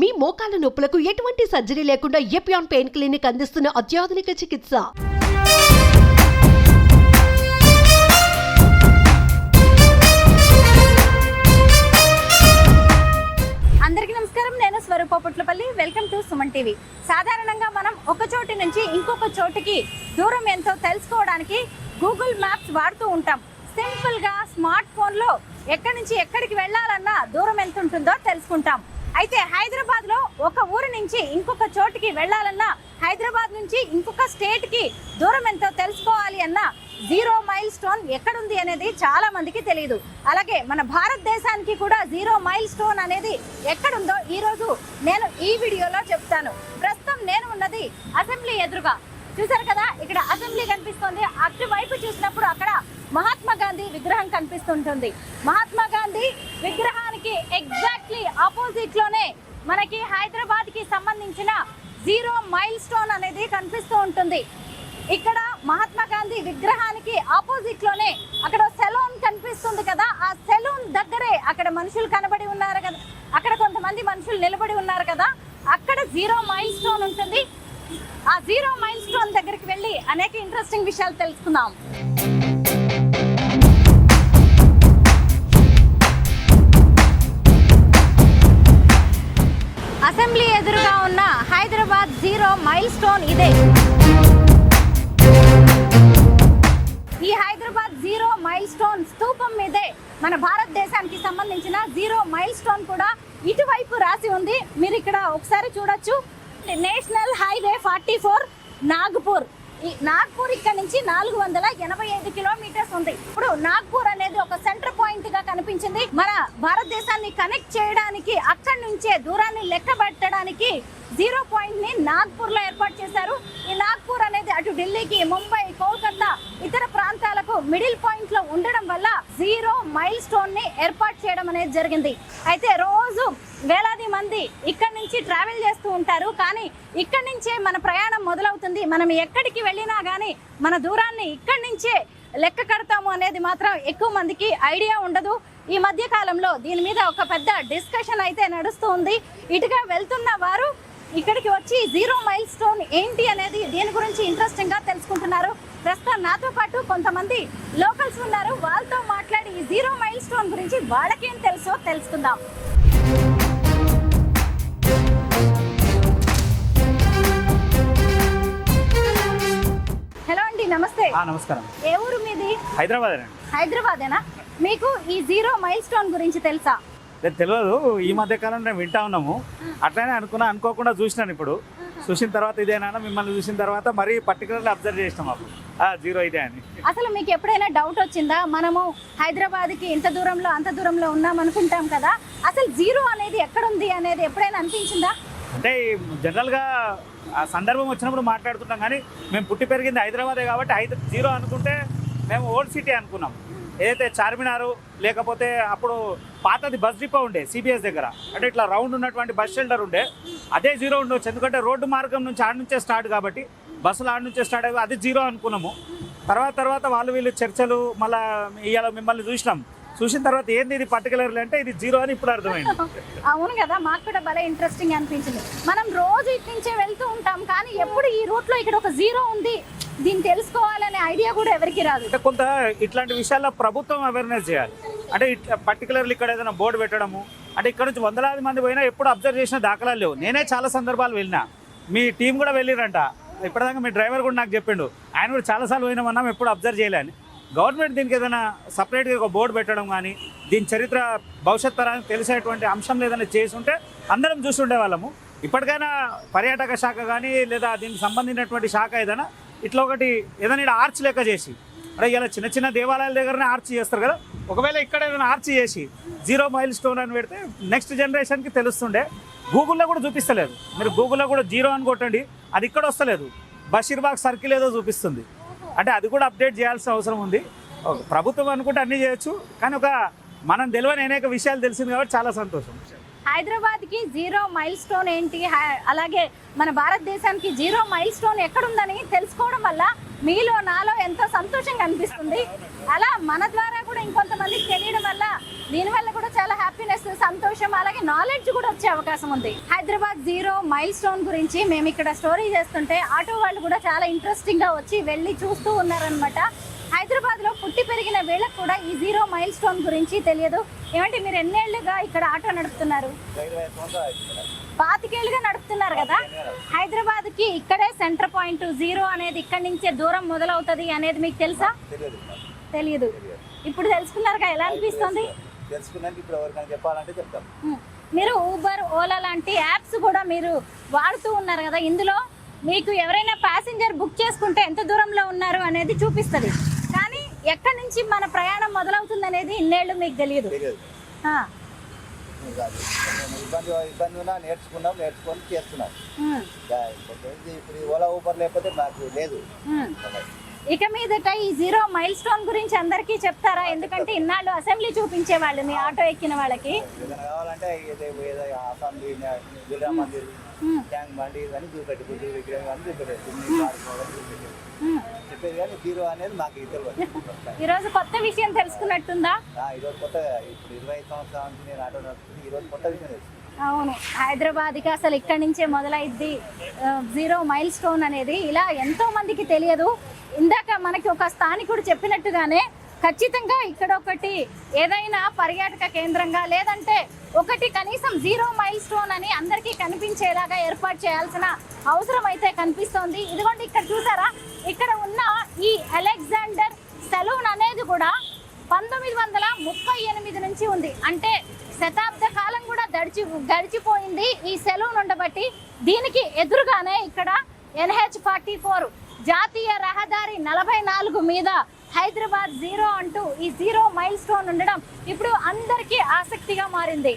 మీ మోకాల నొప్పులకు ఎటువంటి సర్జరీ లేకుండా ఎపియాన్ పెయిన్ క్లినిక్ అందిస్తున్న అత్యాధునిక చికిత్స. అందరికీ నమస్కారం. నేను Swaroopa Putlapalli. Welcome to Suman TV. సాధారణంగా మనం ఒక చోటు నుంచి ఇంకొక చోటికి దూరం ఎంతో తెలుసుకోవడానికి గూగుల్ మ్యాప్స్ వాడుతూ ఉంటాం. సింపుల్గా స్మార్ట్ ఫోన్లో ఎక్కడి నుంచి ఎక్కడికి వెళ్ళాలన్నా దూరం ఎంత ఉంటుందో తెలుసుకుంటాం. అయితే హైదరాబాద్లో ఒక ఊరు నుంచి ఇంకొక చోటుకి వెళ్ళాలన్నా హైదరాబాద్ నుంచి ఇంకొక స్టేట్కి దూరం ఎంతో తెలుసుకోవాలి అన్నా జీరో మైల్ స్టోన్ ఎక్కడుంది అనేది చాలా మందికి తెలియదు అలాగే మన భారతదేశానికి కూడా జీరో మైల్ స్టోన్ అనేది ఎక్కడుందో ఈ రోజు నేను ఈ వీడియోలో చెప్తాను. ప్రస్తుతం నేను ఉన్నది అసెంబ్లీ ఎదురుగా. చూసారు కదా? ఇక్కడ అసెంబ్లీ కనిపిస్తుంది. అటువైపు చూసినప్పుడు అక్కడ మహాత్మా గాంధీ విగ్రహం కనిపిస్తుంటుంది. మహాత్మా గాంధీ విగ్రహానికి ఎగ్జాక్ట్లీ ఆపోజిట్లోనే మనకి హైదరాబాద్కి సంబంధించిన జీరో మైల్ స్టోన్ అనేది కనిపిస్తూ ఉంటుంది. ఇక్కడ మహాత్మా గాంధీ విగ్రహానికి ఆపోజిట్లోనే అక్కడ సెలూన్ కనిపిస్తుంది కదా ఆ సెలూన్ దగ్గరే అక్కడ మనుషులు కనబడి ఉన్నారు కదా అక్కడ కొంతమంది మనుషులు నిలబడి ఉన్నారు కదా అక్కడ జీరో మైల్ స్టోన్ ఉంటుంది. ఆ జీరో మైల్ స్టోన్ దగ్గరికి వెళ్ళి అనేక ఇంట్రెస్టింగ్ విషయాలు తెలుసుకుందాం. ఉన్న హైదరాబాద్ జీరో మైల్ స్టోన్ ఇదే. ఈ హైదరాబాద్ జీరో మైల్ స్టోన్ స్తూపం మీదే మన భారతదేశానికి సంబంధించిన జీరో మైల్ స్టోన్ కూడా ఇటువైపు రాసి ఉంది. మీరు ఇక్కడ ఒకసారి చూడొచ్చు. National highway forty four Nagpur. ఈ నాగ్పూర్ ఇక్కడ నుంచి నాలుగు వందల ఎనభై ఐదు కిలోమీటర్స్ ఉంది. ఇప్పుడు నాగ్పూర్ అనేది ఒక సెంటర్ పాయింట్గా కనిపించింది. మన భారతదేశాన్ని కనెక్ట్ చేయడానికి అక్కడి నుంచే దూరాన్ని లెక్క పెట్టడానికి జీరో పాయింట్ని నాగ్పూర్లో ఏర్పాటు చేశారు. ఈ నాగ్పూర్ అనేది అటు ఢిల్లీకి ముంబై కోల్కతా ఇతర ప్రాంతాలకు మిడిల్ పాయింట్లో ఉండడం వల్ల జీరో మైల్ స్టోన్ని ఏర్పాటు చేయడం అనేది జరిగింది. అయితే రోజు వేలాది మంది ఇక్కడి నుంచి ట్రావెల్ చేస్తూ ఉంటారు. కానీ ఇక్కడి నుంచే మన ప్రయాణం మొదలవుతుంది. మనం ఎక్కడికి వెళ్ళినా కానీ మన దూరాన్ని ఇక్కడి నుంచే లెక్క కడతాము అనేది మాత్రం ఎక్కువ మందికి ఐడియా ఉండదు. ఈ మధ్య కాలంలో దీని మీద ఒక పెద్ద డిస్కషన్ అయితే నడుస్తూ ఉంది ఇటుగా వెళ్తున్న వారు ఇక్కడికి వచ్చి జీరో మైల్ స్టోన్ ఏంటి అనేది దీని గురించి ఇంట్రెస్టింగ్గా తెలుసుకుంటున్నారు. ప్రస్తుతం నాతో పాటు కొంతమంది లోకల్స్ ఉన్నారు. వాళ్ళతో మాట్లాడి ఈ జీరో మైల్ స్టోన్ గురించి వాళ్ళకేం తెలుసో తెలుసుకుందాం. నమస్కారం. ఏ ఊరు మీది? హైదరాబాద్ హైదరాబాదేనా? మీకు ఈ జీరో మైల్ స్టోన్ గురించి తెలుసా? తెలియదు. ఈ మధ్య కాలం నేను వింటా ఉన్నాము. అట్లనే అనుకున్నా అనుకోకుండా చూసినాను ఇప్పుడు. చూసిన తర్వాత ఇదేనా మిమ్మల్ని చూసిన తర్వాత మరీ పర్టికులర్లీ అబ్జర్వ్ చేసినాం అప్పుడు. జీరో ఇదే అని. అసలు మీకు ఎప్పుడైనా డౌట్ వచ్చిందా? మనము హైదరాబాద్కి ఇంత దూరంలో అంత దూరంలో ఉన్నాం అనుకుంటాం కదా. అసలు జీరో అనేది ఎక్కడుంది అనేది ఎప్పుడైనా అనిపించిందా? అంటే జనరల్గా ఆ సందర్భం వచ్చినప్పుడు మాట్లాడుతుంటాం కానీ మేము పుట్టి పెరిగింది హైదరాబాదే కాబట్టి హైదరా జీరో అనుకుంటే మేము ఓల్డ్ సిటీ అనుకున్నాం. ఏదైతే చార్మినారు లేకపోతే అప్పుడు పాతది బస్ డిపో ఉండే సిబిఎస్ దగ్గర అంటే ఇట్లా రౌండ్ ఉన్నటువంటి బస్ షెల్టర్ ఉండే అదే జీరో ఉండొచ్చు. ఎందుకంటే రోడ్డు మార్గం నుంచి ఆడ నుంచే స్టార్ట్ కాబట్టి బస్సులు ఆడ నుంచే స్టార్ట్ అయ్యి అది జీరో అనుకున్నాము. తర్వాత తర్వాత వాళ్ళు వీళ్ళు చర్చలు మళ్ళీ ఇవాళ మిమ్మల్ని చూసినాం. చూసిన తర్వాత ఏంది ఇది పర్టికులర్లీ అంటే ఇది జీరో అని ఇప్పుడు అర్థమైంది. అవును కదా మాకు కూడా భలే ఇంట్రెస్టింగ్ అనిపించింది. మనం రోజు ఇటు నుంచే వెళ్తూ ఉంటాం కానీ ఎప్పుడు ఈ రూట్లో ఇక్కడ ఒక జీరో ఉంది దీన్ని తెలుసుకోవాలనే ఐడియా కూడా ఎవరికి రాదు. అంటే కొంత ఇట్లాంటి విషయాల్లో ప్రభుత్వం అవేర్నెస్ చేయాలి. అంటే పర్టికులర్లీ ఇక్కడ ఏదైనా బోర్డు పెట్టడము అంటే ఇక్కడ నుంచి వందలాది మంది పోయినా ఎప్పుడు అబ్జర్వ్ చేసిన దాఖలాలు లేవు. నేనే చాలా సందర్భాలు వెళ్ళినా. మీ టీం కూడా వెళ్ళిరంట. ఇప్పటిదాకా మీ డ్రైవర్ కూడా నాకు చెప్పిండు. ఆయన కూడా చాలాసార్లు పోయినామన్నాం ఎప్పుడు అబ్జర్వ్ చేయలేని గవర్నమెంట్ దీనికి ఏదైనా సపరేట్గా ఒక బోర్డు పెట్టడం కానీ దీని చరిత్ర భవిష్యత్ తరానికి తెలిసేటువంటి అంశం ఏదైనా చేసి ఉంటే అందరం చూసి వాళ్ళము ఇప్పటికైనా పర్యాటక శాఖ కానీ లేదా దీనికి సంబంధించినటువంటి శాఖ ఏదైనా ఇట్లా ఒకటి ఏదైనా ఆర్చ్ లెక్క చేసి అంటే ఇలా చిన్న చిన్న దేవాలయాల దగ్గరనే ఆర్చ్ చేస్తారు కదా. ఒకవేళ ఇక్కడ ఏదైనా ఆర్చ్ చేసి జీరో మైల్ స్టోన్ అని పెడితే నెక్స్ట్ జనరేషన్కి తెలుస్తుండే. గూగుల్లో కూడా చూపిస్తలేదు. మీరు గూగుల్లో కూడా జీరో అని కొట్టండి అది ఇక్కడ వస్తలేదు. బషీర్బాగ్ సర్కిల్ ఏదో చూపిస్తుంది. అంటే అది కూడా అప్డేట్ చేయాల్సిన అవసరం ఉంది. ప్రభుత్వం అనుకుంటే అన్నీ చేయొచ్చు కానీ ఒక మనం తెలియని అనేక విషయాలు తెలిసింది కాబట్టి చాలా సంతోషం. హైదరాబాద్కి జీరో మైల్ స్టోన్ ఏంటి అలాగే మన భారతదేశానికి జీరో మైల్ స్టోన్ ఎక్కడుందని తెలుసుకోవడం వల్ల మీలో నాలో ఎంతో సంతోషంగా అనిపిస్తుంది అలా మన ద్వారా కూడా ఇంకొంతమందికి తెలియడం వల్ల దీనివల్ల కూడా చాలా హ్యాపీనెస్ సంతోషం అలాగే నాలెడ్జ్ కూడా వచ్చే అవకాశం ఉంది. హైదరాబాద్ జీరో మైల్ స్టోన్ గురించి మేము ఇక్కడ స్టోరీ చేస్తుంటే ఆటో వాళ్ళు కూడా చాలా ఇంట్రెస్టింగ్గా వచ్చి వెళ్ళి చూస్తూ ఉన్నారనమాట హైదరాబాద్లో పుట్టి పెరిగిన వీళ్ళకి కూడా ఈ జీరో మైల్ స్టోన్ గురించి తెలియదు. ఏమంటే మీరు ఎన్నేళ్ళుగా ఇక్కడ ఆటో నడుపుతున్నారు? పాతికేళ్ళుగా నడుపుతున్నారు కదా? హైదరాబాద్కి ఇక్కడే సెంటర్ పాయింట్ జీరో అనేది ఇక్కడి నుంచే దూరం మొదలవుతుంది అనేది మీకు తెలుసా? తెలియదు ఇప్పుడు తెలుసుకున్నారుగా? ఎలా అనిపిస్తుంది? తెలుసుకున్నాక ఇప్పుడు ఎవరికైనా చెప్పాలంటే చెప్తాం. ఉమ్. మీరు ఊబర్ ఓలా లాంటి యాప్స్ కూడా మీరు వాడుతూ ఉన్నారు కదా? ఇందులో మీకు ఎవరైనా ప్యాసింజర్ బుక్ చేసుకుంటే ఎంత దూరంలో ఉన్నారు అనేది చూపిస్తుంది. కానీ ఎక్కడి నుంచి మన ప్రయాణం మొదలవుతుంది అనేది ఇన్నేళ్ళు మీకు తెలియదు. అది కొంచెం ఇబ్బంది ఇబ్బంది ఉన్నా నేర్చుకున్నాం నేర్చుకొని చేస్తున్నాం. ఇప్పుడు ఓలా ఊబర్ లేకపోతే మాకు లేదు. ఇక మీదట ఈ జీరో మైల్ స్టోన్ గురించి అందరికీ చెప్తారా? ఎందుకంటే ఇన్నాళ్ళు అసెంబ్లీ చూపించే వాళ్ళు మీ ఆటో ఎక్కిన వాళ్ళకి. తెలియదు. ఈరోజు కొత్త విషయం తెలుసుకున్నట్టుందా? ఆ, ఈరోజు కొత్తగా ఇప్పుడు ఇరవై ఐదు సంవత్సరాల నుంచి నేను ఆటో నడుపుతుంది ఈరోజు కొత్త విషయం తెలుసు అవును. హైదరాబాద్కి అసలు ఇక్కడి నుంచే మొదలైద్ది జీరో మైల్ స్టోన్ అనేది. ఇలా ఎంతో మందికి తెలియదు. ఇందాక మనకి ఒక స్థానికుడు చెప్పినట్టుగానే ఖచ్చితంగా ఇక్కడ ఒకటి ఏదైనా పర్యాటక కేంద్రంగా లేదంటే ఒకటి కనీసం జీరో మైల్ స్టోన్ అని అందరికీ కనిపించేలాగా ఏర్పాటు చేయాల్సిన అవసరం అయితే కనిపిస్తోంది. ఇదిగోండి ఇక్కడ చూసారా? ఇక్కడ ఉన్న ఈ అలెగ్జాండర్ సెలూన్ అనేది కూడా పంతొమ్మిది వందల ముప్పై ఎనిమిది నుంచి ఉంది. అంటే శతాబ్ద కాలం కూడా గడిచి గడిచిపోయింది ఈ సెలూన్ ఉండబట్టి దీనికి ఎదురుగానే ఇక్కడ ఎన్హెచ్ ఫార్టీ ఫోర్ జాతీయ రహదారి నలభై నాలుగు మీద హైదరాబాద్ జీరో అంటూ ఈ జీరో మైల్ స్టోన్ ఉండడం ఇప్పుడు అందరికీ ఆసక్తిగా మారింది.